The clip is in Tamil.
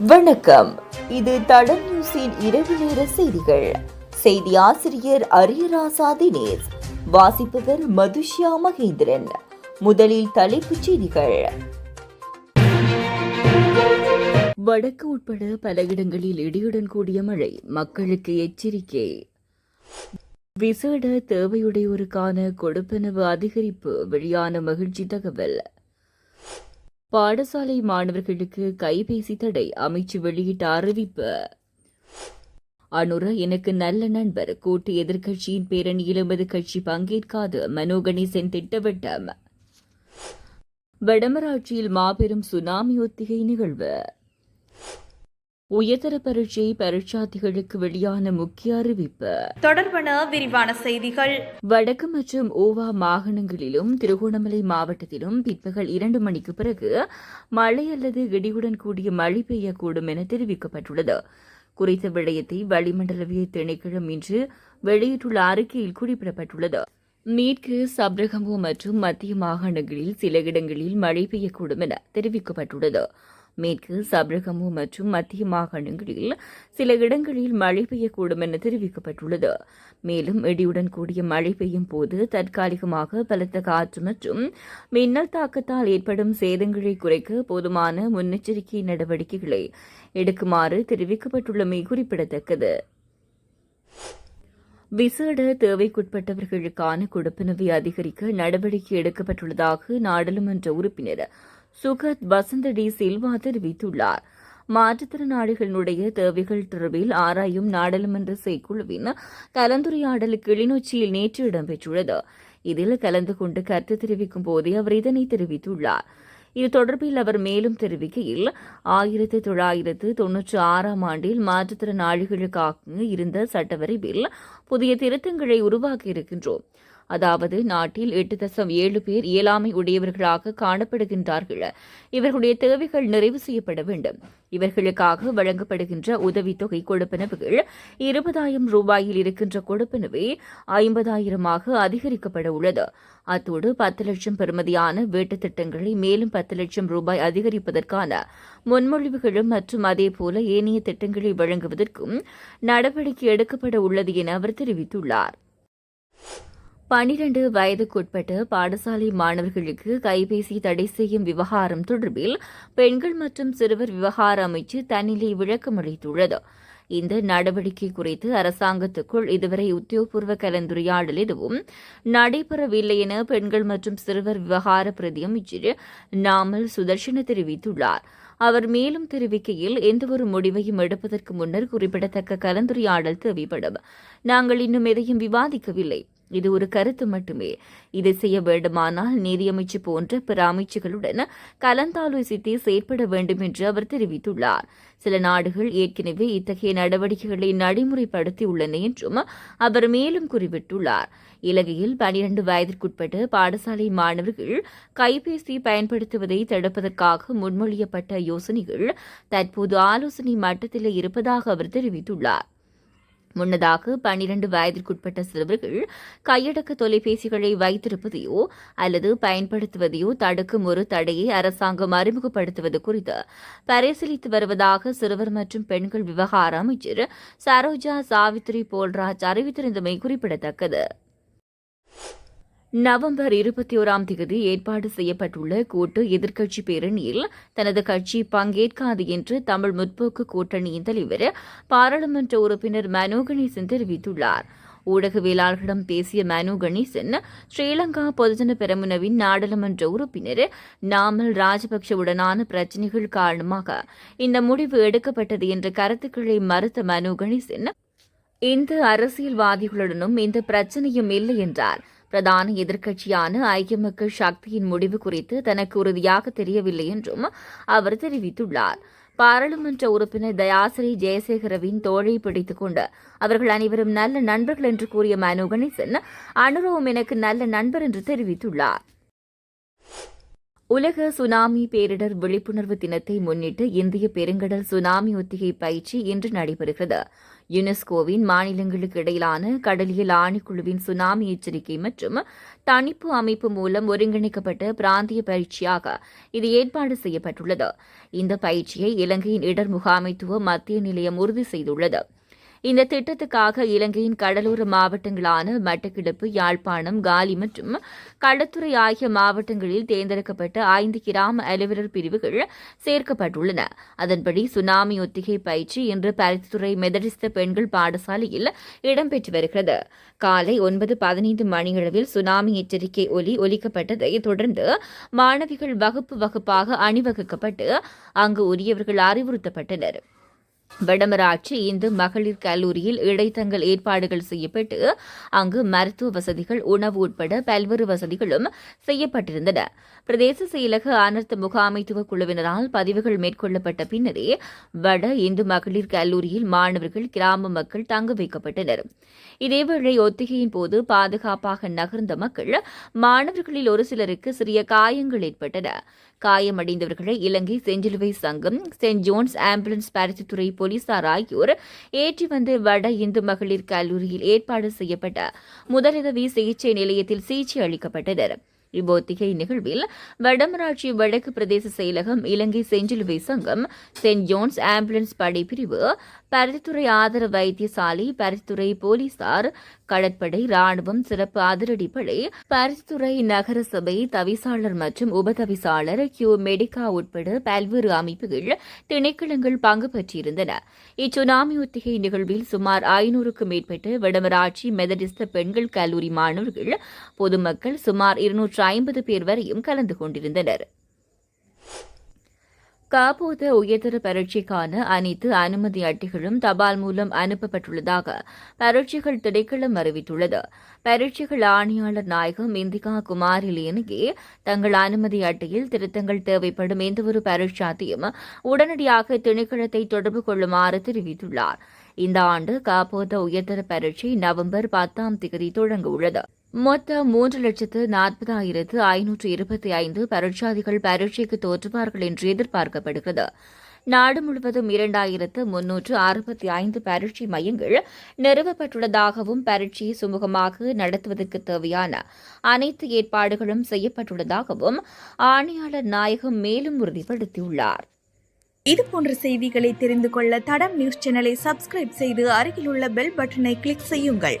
வணக்கம். இது தடம் நியூஸின் இரவு நேர செய்திகள். செய்தி ஆசிரியர் அரியராசா தினேஷ். வாசிப்பவர் மதுஷ்யா மகேந்திரன். முதலில் தலைப்புச் செய்திகள். வடக்கு உட்பட பல இடங்களில் இடியுடன் கூடிய மழை மக்களுக்கு எச்சரிக்கை. விசேட தேவையுடையோருக்கான கொடுப்பனவு அதிகரிப்பு வெளியான மகிழ்ச்சி தகவல். பாடசாலை மாணவர்களுக்கு கைபேசி தடை அமைச்சு வெளியிட்ட அறிவிப்பு. அனுர எனக்கு நல்ல நண்பர். கூட்டு எதிர்க்கட்சியின் பேரணியில் எமது கட்சி பங்கேற்காது. மனோ கணேசன் திட்டவட்டம். வடமராட்சியில் மாபெரும் சுனாமி ஒத்திகை நிகழ்வு. உயர்தர பரீட்சை பரீட்சார்த்திகளுக்கு வெளியான முக்கிய அறிவிப்பு. தொடர்பான விரிவான செய்திகள். வடக்கு மற்றும் ஓவா மாகாணங்களிலும் திருகோணமலை மாவட்டத்திலும் பிற்பகல் இரண்டு மணிக்கு பிறகு மழை அல்லது இடியுடன் கூடிய மழை பெய்யக்கூடும் என தெரிவிக்கப்பட்டுள்ளது. குறித்த விடயத்தை வளிமண்டலவிய திணைக்களம் இன்று வெளியிட்டுள்ள அறிக்கையில் குறிப்பிடப்பட்டுள்ளது. மேற்கு சப்ரகமு மற்றும் மத்திய மாகாணங்களில் சில இடங்களில் மழை பெய்யக்கூடும் என தெரிவிக்கப்பட்டுள்ளது. மேற்கு சபரகமு மற்றும் மத்திய மாகாணங்களில் சில இடங்களில் மழை பெய்யக்கூடும் என தெரிவிக்கப்பட்டுள்ளது. மேலும் இடியுடன் கூடிய மழை பெய்யும் போது தற்காலிகமாக பலத்த காற்று மற்றும் மின்னல் தாக்கத்தால் ஏற்படும் சேதங்களை குறைக்க போதுமான முன்னெச்சரிக்கை நடவடிக்கைகளை எடுக்குமாறு தெரிவிக்கப்பட்டுள்ளமை குறிப்பிடத்தக்கது. விசேட தேவைக்குட்பட்டவர்களுக்கான கொடுப்பினவை அதிகரிக்க நடவடிக்கை எடுக்கப்பட்டுள்ளதாக நாடாளுமன்ற உறுப்பினர் சுகத் வசந்த டி சில்வா தெரிவித்துள்ளார். மாற்றுத்திறனாளிகளுடைய தேவைகள் தொடர்பில் ஆராயும் நாடாளுமன்ற செய்குழுவின் கலந்துரையாடல் கிளிநொச்சியில் நேற்று இடம்பெற்றுள்ளது. இதில் கலந்து கொண்டு கருத்து தெரிவிக்கும் போதே அவர் இதனை தெரிவித்துள்ளார். இது தொடர்பில் அவர் மேலும் தெரிவிக்கையில் ஆயிரத்தி தொள்ளாயிரத்து தொன்னூற்றி ஆறாம் ஆண்டில் மாற்றுத்திறனாளிகளுக்காக இருந்த சட்டவரைவில் புதிய திருத்தங்களை உருவாக்கியிருக்கின்றோம். அதாவது நாட்டில் எட்டு தசம் ஏழு பேர் இயலாமை உடையவர்களாக காணப்படுகின்றார்கள். இவர்களுடைய தேவைகள் நிறைவு செய்யப்பட வேண்டும். இவர்களுக்காக வழங்கப்படுகின்ற உதவித்தொகை கொடுப்பனவுகள் இருபதாயிரம் ரூபாயில் இருக்கின்ற கொடுப்பனவை ஐம்பதாயிரமாக அதிகரிக்கப்பட உள்ளது. அத்தோடு பத்து லட்சம் பெறுமதியான வீட்டுத் திட்டங்களை மேலும் பத்து லட்சம் ரூபாய் அதிகரிப்பதற்கான முன்மொழிவுகளும் மற்றும் அதேபோல ஏனைய திட்டங்களை வழங்குவதற்கும் நடவடிக்கை எடுக்கப்பட உள்ளது என அவர் தெரிவித்துள்ளார். பனிரண்டு வயதுக்குட்பட்ட பாடசாலை மாணவர்களுக்கு கைபேசி தடை செய்யும் விவகாரம் தொடர்பில் பெண்கள் மற்றும் சிறுவர் விவகார அமைச்சு தன்னிலை விளக்கம் அளித்துள்ளது. இந்த நடவடிக்கை குறித்து அரசாங்கத்துக்குள் இதுவரை உத்தியோகபூர்வ கலந்துரையாடல் எதுவும் நடைபெறவில்லை என பெண்கள் மற்றும் சிறுவர் விவகார பிரதி அமைச்சர் நாமல் சுதர்ஷன தெரிவித்துள்ளார். அவர் மேலும் தெரிவிக்கையில் எந்தவொரு முடிவையும் எடுப்பதற்கு முன்னர் குறிப்பிடத்தக்க கலந்துரையாடல் தேவைப்படும். நாங்கள் இன்னும் எதையும் விவாதிக்கவில்லை. இது ஒரு கருத்து மட்டுமே. இதை செய்ய வேண்டுமானால் நிதியமைச்சு போன்ற பிற அமைச்சுகளுடன் கலந்தாலோசித்து செயற்பட வேண்டும் என்று அவர் தெரிவித்துள்ளார். சில நாடுகள் ஏற்கனவே இத்தகைய நடவடிக்கைகளை நடைமுறைப்படுத்தியுள்ளன என்றும் அவர் மேலும் குறிப்பிட்டுள்ளார். இலங்கையில் பனிரண்டு வயதிற்குட்பட்ட பாடசாலை மாணவர்கள் கைபேசி பயன்படுத்துவதை தடுப்பதற்காக முன்மொழியப்பட்ட யோசனைகள் தற்போது ஆலோசனை மட்டத்தில் இருப்பதாக அவர் தெரிவித்துள்ளார். முன்னதாக பன்னிரண்டு வயதிற்குட்பட்ட சிறுவர்கள் கையடக்க தொலைபேசிகளை வைத்திருப்பதையோ அல்லது பயன்படுத்துவதையோ தடுக்கும் ஒரு தடையை அரசாங்கம் அறிமுகப்படுத்துவது குறித்து பரிசீலித்து வருவதாக சிறுவர் மற்றும் பெண்கள் விவகார அமைச்சர் சரோஜா சாவித்ரி போல்ராஜ் அறிவித்திருந்தமை குறிப்பிடத்தக்கது. நவம்பர் இருபத்தி ஓராம் தேதி ஏற்பாடு செய்யப்பட்டுள்ள கூட்டு எதிர்க்கட்சி பேரணியில் தனது கட்சி பங்கேற்காது என்று தமிழ் முற்போக்கு கூட்டணியின் தலைவர் பாராளுமன்ற உறுப்பினர் மனோ கணேசன் தெரிவித்துள்ளார். ஊடகவியலாளர்களிடம் பேசிய மனு கணேசன் ஸ்ரீலங்கா பொதுஜன பெரமுனவின் நாடாளுமன்ற உறுப்பினர் நாமல் ராஜபக்சவுடனான பிரச்சினைகள் காரணமாக இந்த முடிவு எடுக்கப்பட்டது என்ற கருத்துக்களை மறுத்த மனு கணேசன் எந்த அரசியல்வாதிகளுடனும் இந்த பிரச்சனையும் இல்லை என்றார். பிரதான எதிர்க்கட்சியான ஐக்கிய சக்தியின் முடிவு குறித்து தனக்கு உறுதியாக தெரியவில்லை என்றும் அவர் தெரிவித்துள்ளார். பாராளுமன்ற உறுப்பினர் தயாசிரி ஜெயசேகரவின் தோழை பிடித்துக் கொண்டு அவர்கள் அனைவரும் நல்ல நண்பர்கள் என்று கூறிய மனு கணேசன் அனுரவும் எனக்கு நல்ல நண்பர் என்று தெரிவித்துள்ளார். உலக சுனாமி பேரிடர் விழிப்புணர்வு தினத்தை முன்னிட்டு இந்திய பெருங்கடல் சுனாமி ஒத்திகை பயிற்சி இன்று நடைபெறுகிறது. யுனெஸ்கோவின் மாநிலங்களுக்கு இடையிலான கடலியல் ஆணைக்குழுவின் சுனாமி எச்சரிக்கை மற்றும் தணிப்பு அமைப்பு மூலம் ஒருங்கிணைக்கப்பட்ட பிராந்திய பயிற்சியாக இது ஏற்பாடு செய்யப்பட்டுள்ளது. இந்த பயிற்சியை இலங்கையின் இடர் முகாமைத்துவ மத்திய நிலையம் உறுதி செய்துள்ளது. இந்த திட்டத்துக்காக இலங்கையின் கடலோர மாவட்டங்களான மட்டக்கிடப்பு யாழ்ப்பாணம் காலி மற்றும் கடற்துறை ஆகிய மாவட்டங்களில் தேர்ந்தெடுக்கப்பட்ட ஐந்து கிராம அலுவலர் பிரிவுகள் சேர்க்கப்பட்டுள்ளன. அதன்படி சுனாமி ஒத்திகை பயிற்சி இன்று பருத்தித்துறை மெதடிஸ்த பெண்கள் பாடசாலையில் இடம்பெற்று வருகிறது. காலை ஒன்பது பதினைந்து மணியளவில் சுனாமி எச்சரிக்கை ஒலி ஒலிக்கப்பட்டதை தொடர்ந்து மாணவிகள் வகுப்பு வகுப்பாக அணிவகுக்கப்பட்டு அங்கு உரியவர்கள் அறிவுறுத்தப்பட்டனர். வடமராட்சி இந்து மகளிர் கல்லூரியில் இடைத்தங்கள் ஏற்பாடுகள் செய்யப்பட்டு அங்கு மருத்துவ வசதிகள் உணவு உட்பட பல்வேறு வசதிகளும் செய்யப்பட்டிருந்தன. பிரதேச செயலக அனர்த்த முகாமைத்துவ குழுவினரால் பதிவுகள் மேற்கொள்ளப்பட்ட பின்னரே வட இந்து மகளிர் கல்லூரியில் மாணவர்கள் கிராம மக்கள் தங்க வைக்கப்பட்டனர். இதேவேளை ஒத்திகையின் போது பாதுகாப்பாக நகர்ந்த மக்கள் மாணவர்களில் ஒரு சிலருக்கு சிறிய காயங்கள் ஏற்பட்டன. காயமடைந்தவர்களை இலங்கை செஞ்சிலுவை சங்கம் செயின்ட் ஜோன்ஸ் ஆம்புலன்ஸ் பரிசுத்துறை போலீசார் ஆகியோர் ஏற்றி வந்து வட இந்து மகளிர் கல்லூரியில் ஏற்பாடு செய்யப்பட்ட. முதலுதவி சிகிச்சை நிலையத்தில் சிகிச்சை அளிக்கப்பட்டனர். இவ்வொத்திகை நிகழ்வில் வடமராட்சி வடக்கு பிரதேச செயலகம் இலங்கை செஞ்சிலுவை சங்கம் செயின்ட் ஜோன்ஸ் ஆம்புலன்ஸ் படைப்பிரிவு பருத்தித்துறை ஆதர வைத்தியசாலை பருத்தித்துறை போலீசார் கடற்படை ராணுவம் சிறப்பு அதிரடிப்படை பருத்தித்துறை நகர சபை தவிசாளர் மற்றும் உபதவிசாளர் கியூ மெடிகா உட்பட பல்வேறு அமைப்புகள் திணைக்களங்கள் பங்கு பெற்றிருந்தன. இச்சுனாமி ஒத்திகை நிகழ்வில் சுமார் ஐநூறுக்கும் மேற்பட்ட வடமராட்சி மெதடிஸ்த பெண்கள் கல்லூரி மாணவர்கள் பொதுமக்கள் சுமார் இருநூற்று ஐம்பது பேர் வரையும் கலந்து கொண்டிருந்தனர். காப்போத உயர்தர பரீட்சைக்கான அனைத்து அனுமதி அட்டைகளும் தபால் மூலம் அனுப்பப்பட்டுள்ளதாக பரீட்சைகள் திணைக்களம் அறிவித்துள்ளது. பரீட்சைகள் ஆணையாளர் நாயகம் இந்திகா குமாரில் தங்கள் அனுமதி அட்டையில் திருத்தங்கள் தேவைப்படும் எந்தவொரு பரீட்சாத்தையும் உடனடியாக திணைக்களத்தை தொடர்பு கொள்ளுமாறு தெரிவித்துள்ளார். இந்த ஆண்டு காப்போத உயர்தர பரீட்சை நவம்பர் பத்தாம் தேதி தொடங்க உள்ளது. மொத்தம் மூன்று லட்சத்து நாற்பதாயிரத்து ஐநூற்று இருபத்தி ஐந்து பரீட்சாதிகள் பரீட்சைக்கு தோற்றுவார்கள் என்று எதிர்பார்க்கப்படுகிறது. நாடு முழுவதும் இரண்டாயிரத்து முன்னூற்று அறுபத்தி ஐந்து பரீட்சை மையங்கள் நிறுவப்பட்டுள்ளதாகவும் பரீட்சையை சுமூகமாக நடத்துவதற்கு தேவையான அனைத்து ஏற்பாடுகளும் செய்யப்பட்டுள்ளதாகவும் ஆணையாளர் நாயகம் மேலும் உறுதிப்படுத்தியுள்ளார். இது போன்ற செய்திகளை தெரிந்து கொள்ள தடம் நியூஸ் சேனலை சப்ஸ்கிரைப் செய்து அருகிலுள்ள பெல் பட்டனை கிளிக் செய்யுங்கள்.